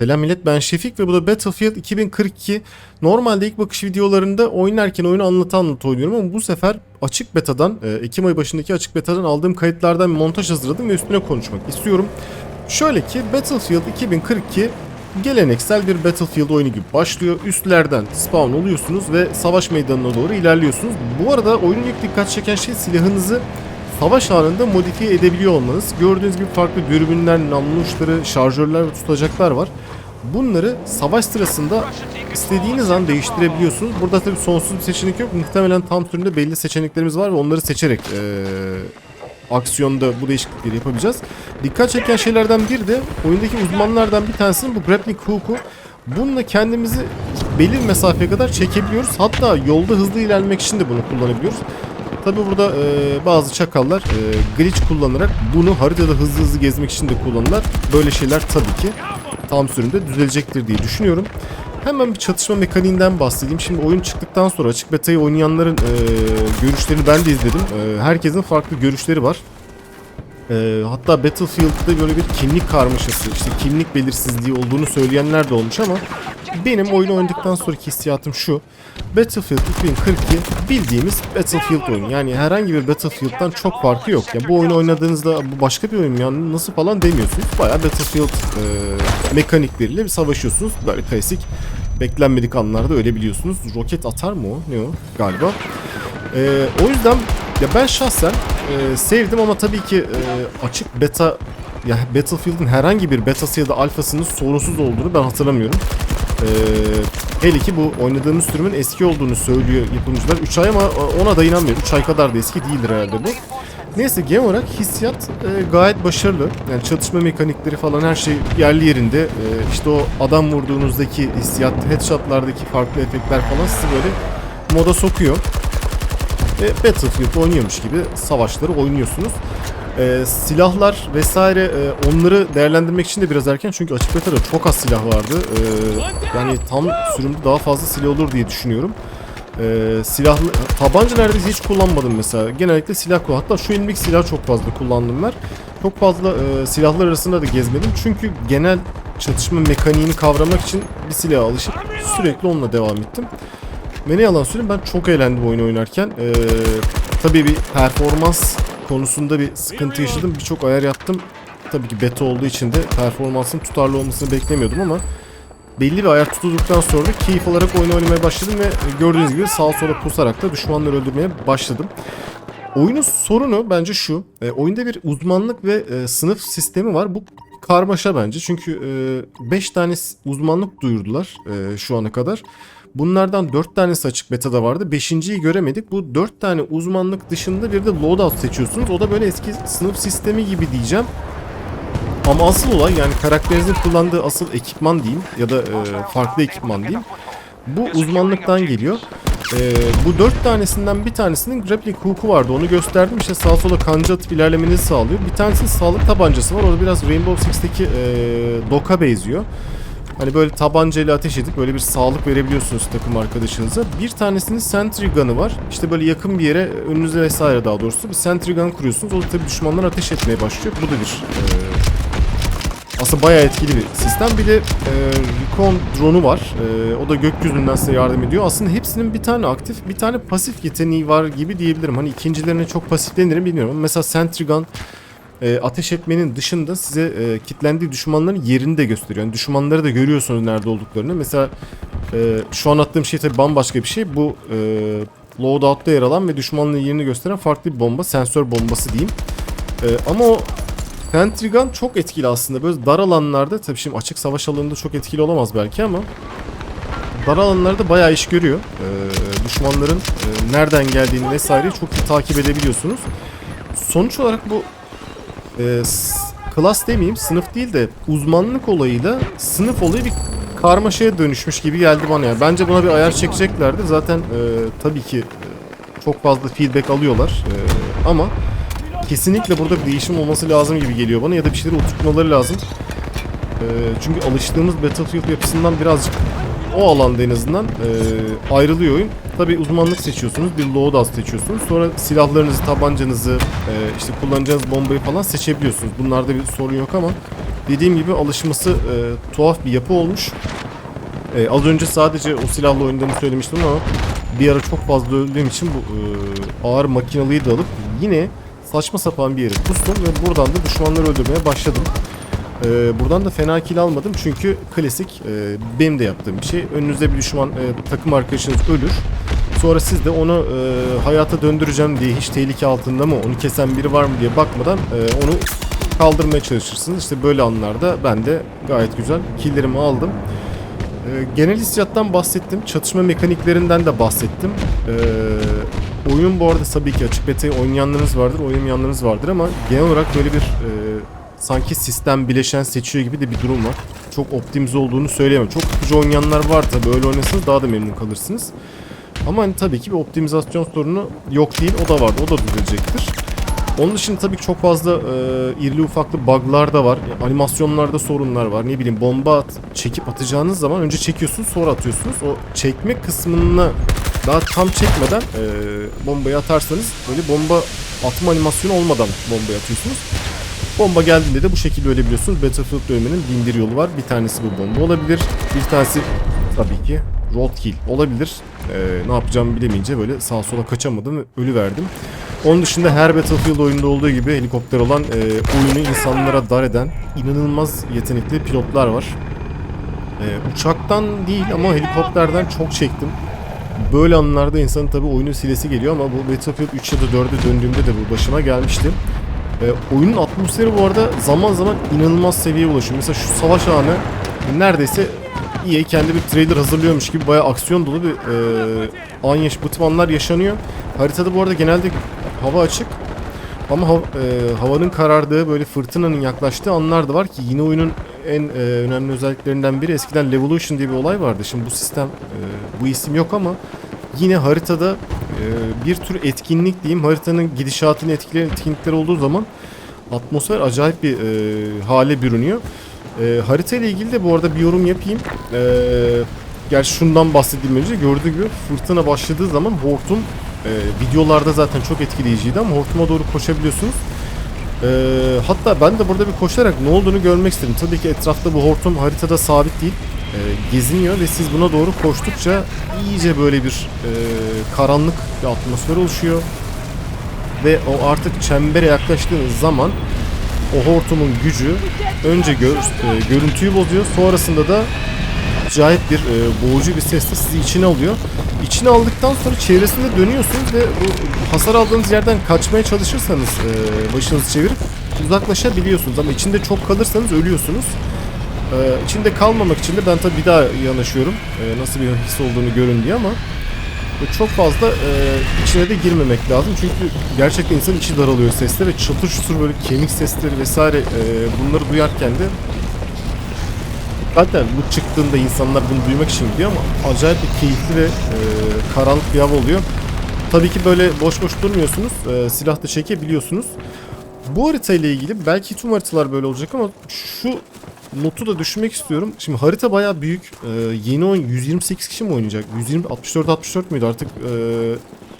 Selam millet ben Şefik ve bu da Battlefield 2042. Normalde ilk bakış videolarında oynarken oyunu anlata anlata oynuyorum ama bu sefer açık betadan, e, Ekim ayı başındaki açık betadan aldığım kayıtlardan montaj hazırladım ve üstüne konuşmak istiyorum. Şöyle ki Battlefield 2042 geleneksel bir Battlefield oyunu gibi başlıyor. Üstlerden spawn oluyorsunuz ve savaş meydanına doğru ilerliyorsunuz. Bu arada oyunun ilk dikkat çeken şey silahınızı savaş anında modifiye edebiliyor olmanız. Gördüğünüz gibi farklı dürbünler, namlu şarjörler ve tutacaklar var. Bunları savaş sırasında istediğiniz an değiştirebiliyorsunuz. Burada tabii sonsuz bir seçenek yok. Muhtemelen tam türünde belli seçeneklerimiz var ve onları seçerek eee, aksiyonda bu değişiklikleri yapabileceğiz. Dikkat çeken şeylerden biri de oyundaki uzmanlardan bir tanesinin bu grappling hook'u. Bununla kendimizi belli bir mesafeye kadar çekebiliyoruz. Hatta yolda hızlı ilerlemek için de bunu kullanabiliyoruz. Tabi burada e, bazı çakallar e, glitch kullanarak bunu haritada hızlı hızlı gezmek için de kullanırlar. Böyle şeyler tabii ki tam sürümde düzelecektir diye düşünüyorum. Hemen bir çatışma mekaniğinden bahsedeyim. Şimdi oyun çıktıktan sonra açık beta'yı oynayanların e, görüşlerini ben de izledim. E, herkesin farklı görüşleri var. E, hatta Battlefield'da böyle bir kimlik karmaşası, işte kimlik belirsizliği olduğunu söyleyenler de olmuş ama benim oyunu oynadıktan sonraki hissiyatım şu. Battlefield 2042 bildiğimiz Battlefield oyunu. Yani herhangi bir Battlefield'dan çok farkı yok. Ya bu oyunu oynadığınızda bu başka bir oyun yani nasıl falan demiyorsunuz. Bayağı Battlefield e, mekanikleriyle bir savaşıyorsunuz. Böyle klasik beklenmedik anlarda ölebiliyorsunuz. Roket atar mı o? Ne o? Galiba. E, o yüzden ya ben şahsen e, sevdim ama tabii ki e, açık beta ya Battlefield'in herhangi bir betası ya da alfasının sorunsuz olduğunu ben hatırlamıyorum. Ee, hele ki bu oynadığımız sürümün eski olduğunu söylüyor yapımcılar. 3 ay ama ona da inanmıyorum. 3 ay kadar da eski değildir herhalde bu. Neyse genel olarak hissiyat e, gayet başarılı. Yani çatışma mekanikleri falan her şey yerli yerinde. E, işte o adam vurduğunuzdaki hissiyat, headshotlardaki farklı efektler falan sizi böyle moda sokuyor. Ve Battlefield oynuyormuş gibi savaşları oynuyorsunuz. Ee, silahlar vesaire e, onları değerlendirmek için de biraz erken çünkü açık beta'da çok az silah vardı. Ee, yani tam sürümde daha fazla silah olur diye düşünüyorum. Ee, silahlı tabanca neredeyse hiç kullanmadım mesela. Genellikle silah kullan. Hatta şu elimdeki silah çok fazla kullandım ben. Çok fazla e, silahlar arasında da gezmedim. Çünkü genel çatışma mekaniğini kavramak için bir silaha alışıp sürekli onunla devam ettim. Ve ne yalan söyleyeyim ben çok eğlendim oyunu oynarken. Ee, tabii bir performans konusunda bir sıkıntı yaşadım. Birçok ayar yaptım. Tabii ki beta olduğu için de performansın tutarlı olmasını beklemiyordum ama belli bir ayar tutulduktan sonra keyif alarak oyunu oynamaya başladım ve gördüğünüz gibi sağa sola pusarak da düşmanları öldürmeye başladım. Oyunun sorunu bence şu. E, oyunda bir uzmanlık ve e, sınıf sistemi var. Bu karmaşa bence. Çünkü 5 tane s- uzmanlık duyurdular e, şu ana kadar. Bunlardan 4 tanesi açık beta'da vardı. 5.yi göremedik. Bu 4 tane uzmanlık dışında bir de loadout seçiyorsunuz. O da böyle eski sınıf sistemi gibi diyeceğim. Ama asıl olay yani karakterinizin kullandığı asıl ekipman diyeyim ya da e, farklı ekipman diyeyim. Bu uzmanlıktan geliyor. E, bu dört tanesinden bir tanesinin grappling hook'u vardı. Onu gösterdim. İşte sağa sola kanca atıp ilerlemenizi sağlıyor. Bir tanesi sağlık tabancası var. O da biraz Rainbow Six'teki e, doka benziyor. Hani böyle tabancayla ateş edip böyle bir sağlık verebiliyorsunuz takım arkadaşınıza. Bir tanesinin sentry gun'ı var. İşte böyle yakın bir yere önünüze vesaire daha doğrusu bir sentry gun kuruyorsunuz. O da tabii düşmanlar ateş etmeye başlıyor. Bu da bir e, aslında bayağı etkili bir sistem. Bir de e, Recon drone'u var. E, o da gökyüzünden size yardım ediyor. Aslında hepsinin bir tane aktif, bir tane pasif yeteneği var gibi diyebilirim. Hani ikincilerine çok pasiflenirim bilmiyorum. Ama mesela Sentry Gun e, ateş etmenin dışında size e, kitlendiği düşmanların yerini de gösteriyor. Yani düşmanları da görüyorsunuz nerede olduklarını. Mesela e, şu anlattığım şey tabii bambaşka bir şey. Bu e, loadout'ta yer alan ve düşmanların yerini gösteren farklı bir bomba. Sensör bombası diyeyim. E, ama o Sentry çok etkili aslında. Böyle dar alanlarda tabii şimdi açık savaş alanında çok etkili olamaz belki ama dar alanlarda bayağı iş görüyor. Ee, düşmanların e, nereden geldiğini vesaireyi çok iyi takip edebiliyorsunuz. Sonuç olarak bu e, klas demeyeyim sınıf değil de uzmanlık olayıyla sınıf olayı bir karmaşaya dönüşmüş gibi geldi bana ya. Bence buna bir ayar çekeceklerdi. Zaten e, tabii ki e, çok fazla feedback alıyorlar. E, ama kesinlikle burada bir değişim olması lazım gibi geliyor bana ya da bir şeyleri oturtmaları lazım. Ee, çünkü alıştığımız Battlefield yapısından birazcık o alanda en azından e, ayrılıyor oyun. Tabi uzmanlık seçiyorsunuz, bir loadout seçiyorsunuz. Sonra silahlarınızı, tabancanızı, e, işte kullanacağınız bombayı falan seçebiliyorsunuz. Bunlarda bir sorun yok ama dediğim gibi alışması e, tuhaf bir yapı olmuş. E, az önce sadece o silahla oynadığımı söylemiştim ama bir ara çok fazla öldüğüm için bu e, ağır makinalıyı da alıp yine saçma sapan bir yere pustum ve buradan da düşmanları öldürmeye başladım. E, buradan da fena kill almadım çünkü klasik e, benim de yaptığım bir şey. Önünüzde bir düşman e, takım arkadaşınız ölür. Sonra siz de onu e, hayata döndüreceğim diye hiç tehlike altında mı, onu kesen biri var mı diye bakmadan e, onu kaldırmaya çalışırsınız. İşte böyle anlarda ben de gayet güzel killlerimi aldım. Ee, genel hissiyattan bahsettim. Çatışma mekaniklerinden de bahsettim. Ee, oyun bu arada tabii ki açık beta'yı oynayanlarınız vardır, oynamayanlarınız vardır ama genel olarak böyle bir e, sanki sistem bileşen seçiyor gibi de bir durum var. Çok optimize olduğunu söyleyemem. Çok akıcı oynayanlar var tabii öyle oynasanız daha da memnun kalırsınız. Ama hani tabii ki bir optimizasyon sorunu yok değil. O da vardı. O da düzelecektir. Onun dışında tabii ki çok fazla e, irili ufaklı bug'lar da var. Yani animasyonlarda sorunlar var. Ne bileyim bomba at, çekip atacağınız zaman önce çekiyorsunuz sonra atıyorsunuz. O çekme kısmını daha tam çekmeden e, bombayı atarsanız böyle bomba atma animasyonu olmadan bombayı atıyorsunuz. Bomba geldiğinde de bu şekilde ölebiliyorsunuz. Battlefield ölmenin bin bir yolu var. Bir tanesi bu bomba olabilir. Bir tanesi tabii ki roadkill olabilir. E, ne yapacağımı bilemeyince böyle sağa sola kaçamadım ve ölü verdim. Onun dışında her Battlefield oyununda olduğu gibi helikopter olan e, oyunu insanlara dar eden inanılmaz yetenekli pilotlar var. E, uçaktan değil ama helikopterden çok çektim. Böyle anlarda insanın tabi oyunu silesi geliyor ama bu Battlefield 3 ya da 4'e döndüğümde de bu başıma gelmişti. E, oyunun atmosferi bu arada zaman zaman inanılmaz seviyeye ulaşıyor. Mesela şu savaş anı neredeyse EA kendi bir trailer hazırlıyormuş gibi bayağı aksiyon dolu bir e, an yaş bu tip anlar yaşanıyor. Haritada bu arada genelde hava açık ama hav- e, havanın karardığı böyle fırtınanın yaklaştığı anlar da var ki yine oyunun en e, önemli özelliklerinden biri eskiden Levolution diye bir olay vardı. Şimdi bu sistem e, bu isim yok ama yine haritada e, bir tür etkinlik diyeyim haritanın gidişatını etkileyen etkinlikler olduğu zaman atmosfer acayip bir e, hale bürünüyor. E, harita ile ilgili de bu arada bir yorum yapayım. E, gerçi şundan bahsedeyim önce gördüğü gibi fırtına başladığı zaman hortum e, videolarda zaten çok etkileyiciydi ama hortuma doğru koşabiliyorsunuz. E, hatta ben de burada bir koşarak ne olduğunu görmek istedim. Tabii ki etrafta bu hortum haritada sabit değil. E, geziniyor ve siz buna doğru koştukça iyice böyle bir e, karanlık bir atmosfer oluşuyor. Ve o artık çembere yaklaştığınız zaman o hortumun gücü önce gör, e, görüntüyü bozuyor. Sonrasında da acayip bir e, boğucu bir sesle sizi içine alıyor. İçine aldıktan sonra çevresinde dönüyorsunuz ve bu hasar aldığınız yerden kaçmaya çalışırsanız e, başınızı çevirip uzaklaşabiliyorsunuz. Ama içinde çok kalırsanız ölüyorsunuz. E, içinde kalmamak için de ben tabii bir daha yanaşıyorum. E, nasıl bir his olduğunu görün diye ama çok fazla e, içine de girmemek lazım çünkü gerçekten insanın içi daralıyor sesle ve çatır çutur böyle kemik sesleri vesaire e, bunları duyarken de zaten bu çıktığında insanlar bunu duymak için gidiyor ama acayip bir keyifli ve e, karanlık bir hava oluyor. Tabii ki böyle boş boş durmuyorsunuz. E, silah da çekebiliyorsunuz. Bu harita ile ilgili belki tüm haritalar böyle olacak ama şu notu da düşmek istiyorum. Şimdi harita bayağı büyük. Ee, yeni oyun 128 kişi mi oynayacak? 120 64 64 müydü artık? E,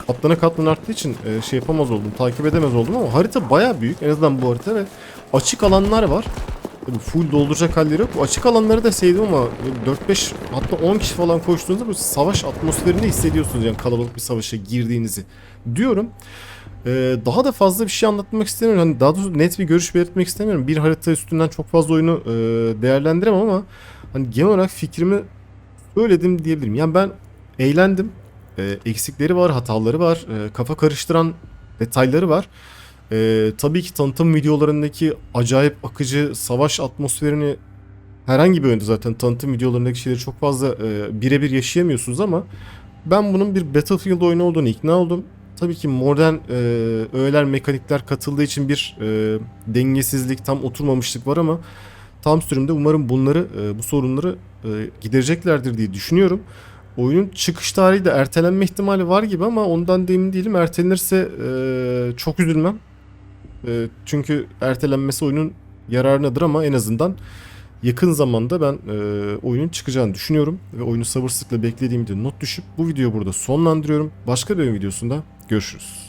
katlana katlana arttığı için e, şey yapamaz oldum. Takip edemez oldum ama harita bayağı büyük. En azından bu harita ve açık alanlar var. Full dolduracak halleri yok. Bu açık alanları da sevdim ama 4-5 hatta 10 kişi falan koştuğunuzda böyle savaş atmosferini hissediyorsunuz yani kalabalık bir savaşa girdiğinizi diyorum. Ee, daha da fazla bir şey anlatmak istemiyorum. Hani daha doğrusu net bir görüş belirtmek istemiyorum. Bir harita üstünden çok fazla oyunu e, değerlendiremem ama hani genel olarak fikrimi söyledim diyebilirim. Yani ben eğlendim. E, eksikleri var, hataları var, e, kafa karıştıran detayları var. E, tabii ki tanıtım videolarındaki acayip akıcı savaş atmosferini herhangi bir oyunda zaten tanıtım videolarındaki şeyleri çok fazla e, birebir yaşayamıyorsunuz ama ben bunun bir Battlefield oyunu olduğunu ikna oldum. Tabii ki modern e, öğeler, mekanikler katıldığı için bir e, dengesizlik, tam oturmamışlık var ama tam sürümde umarım bunları, e, bu sorunları e, gidereceklerdir diye düşünüyorum. Oyunun çıkış tarihi de ertelenme ihtimali var gibi ama ondan da emin değilim. Ertelenirse e, çok üzülmem. E, çünkü ertelenmesi oyunun yararınadır ama en azından yakın zamanda ben e, oyunun çıkacağını düşünüyorum. Ve oyunu sabırsızlıkla beklediğimi de not düşüp bu videoyu burada sonlandırıyorum. Başka bir videosunda görüşürüz.